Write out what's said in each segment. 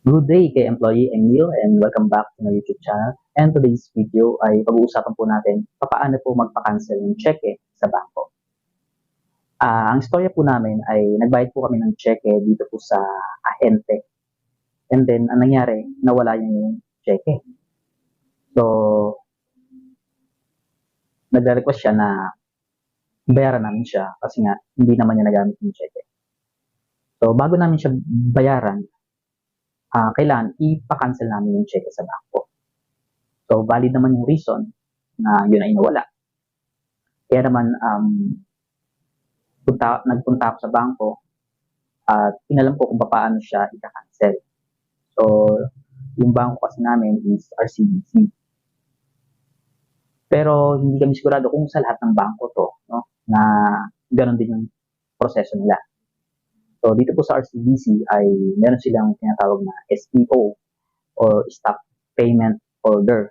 Good day kay employee Emil and welcome back to my YouTube channel. And today's video ay pag-uusapan po natin paano po magpa-cancel ng cheque sa bangko. Ah, ang istorya po namin ay nagbayad po kami ng cheque dito po sa ahente. And then, ang nangyari, nawala yung cheque. So, nagre-request siya na bayaran namin siya kasi nga hindi naman niya nagamit yung cheque. So, bago namin siya bayaran, ah kailangan ipa-cancel namin yung cheque sa bangko. So, valid naman yung reason na yun ay nawala. Kaya naman, um, punta, nagpunta ako sa bangko at inalam ko kung paano siya ika-cancel. So, yung bangko kasi namin is RCBC. Pero hindi kami sigurado kung sa lahat ng bangko to, no? na ganun din yung proseso nila. So, dito po sa RCBC ay meron silang tinatawag na SPO or Stop Payment Order.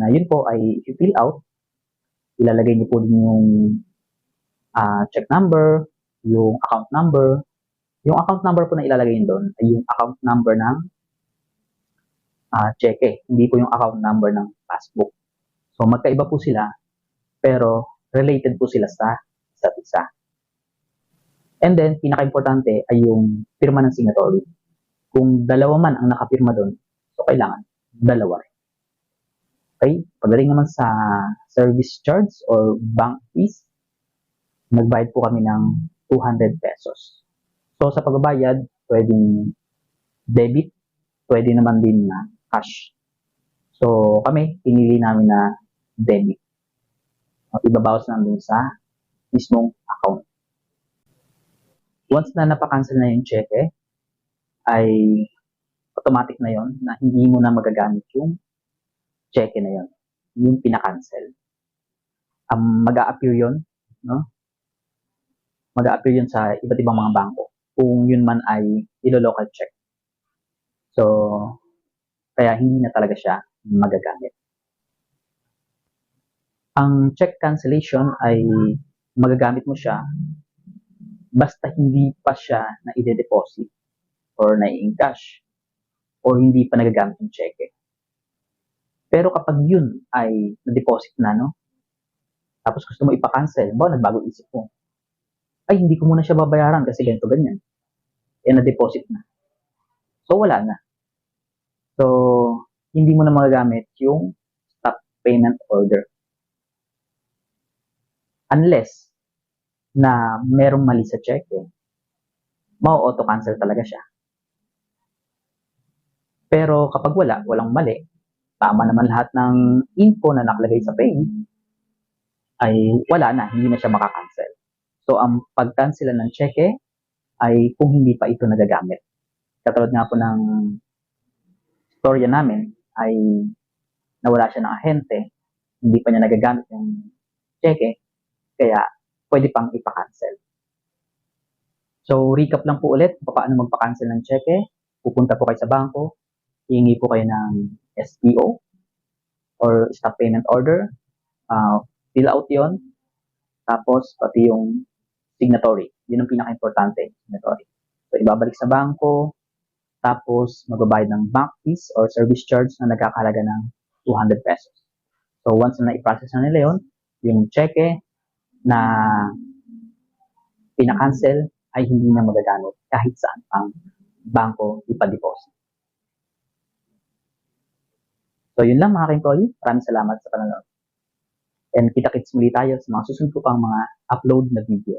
Na yun po ay if you fill out, ilalagay niyo po din yung ah, check number, yung account number. Yung account number po na ilalagay niyo doon ay yung account number ng ah, cheque, hindi po yung account number ng passbook. So, magkaiba po sila, pero related po sila sa isa't isa. And then, pinaka-importante ay yung pirma ng signatory. Kung dalawa man ang nakapirma doon, so kailangan dalawa rin. Okay? Pagaling naman sa service charge or bank fees, nagbayad po kami ng 200 pesos. So, sa pagbabayad, pwedeng debit, pwede naman din na cash. So, kami, pinili namin na debit. Ibabawas namin sa mismong account once na napakancel na yung cheque, ay automatic na yon na hindi mo na magagamit yung cheque na yon yung pinakancel. Um, mag-a-appear yun, no? Mag-a-appear yun sa iba't ibang mga bangko kung yun man ay ilo-local check. So, kaya hindi na talaga siya magagamit. Ang check cancellation ay magagamit mo siya basta hindi pa siya na ide-deposit or na cash or hindi pa nagagamit yung cheque. Pero kapag yun ay na-deposit na, no? Tapos gusto mo ipa-cancel, ba, nagbago isip mo. Ay, hindi ko muna siya babayaran kasi ganito, ganyan. Eh, na-deposit na. So, wala na. So, hindi mo na magagamit yung stop payment order. Unless na merong mali sa cheque, mau-auto cancel talaga siya. Pero kapag wala, walang mali, tama naman lahat ng info na nakalagay sa pay, ay wala na, hindi na siya makakancel. So, ang pag-cancel ng cheque ay kung hindi pa ito nagagamit. Katulad nga po ng storya namin ay nawala siya ng ahente, hindi pa niya nagagamit yung cheque, kaya pwede pang ipa-cancel. So, recap lang po ulit kung paano magpa-cancel ng cheque. Pupunta po kayo sa bangko, hihingi po kayo ng SPO or Stop Payment Order. Uh, fill out yon Tapos, pati yung signatory. Yun ang pinaka-importante, signatory. So, ibabalik sa bangko, tapos magbabayad ng bank fees or service charge na nagkakalaga ng 200 pesos. So, once na i-process na nila yun, yung cheque na pinakancel ay hindi na magagamit kahit saan pang bangko ipa-deposit. So, yun lang mga ka-employee. Maraming salamat sa panonood. And kita-kits muli tayo sa mga susunod ko pang mga upload na video.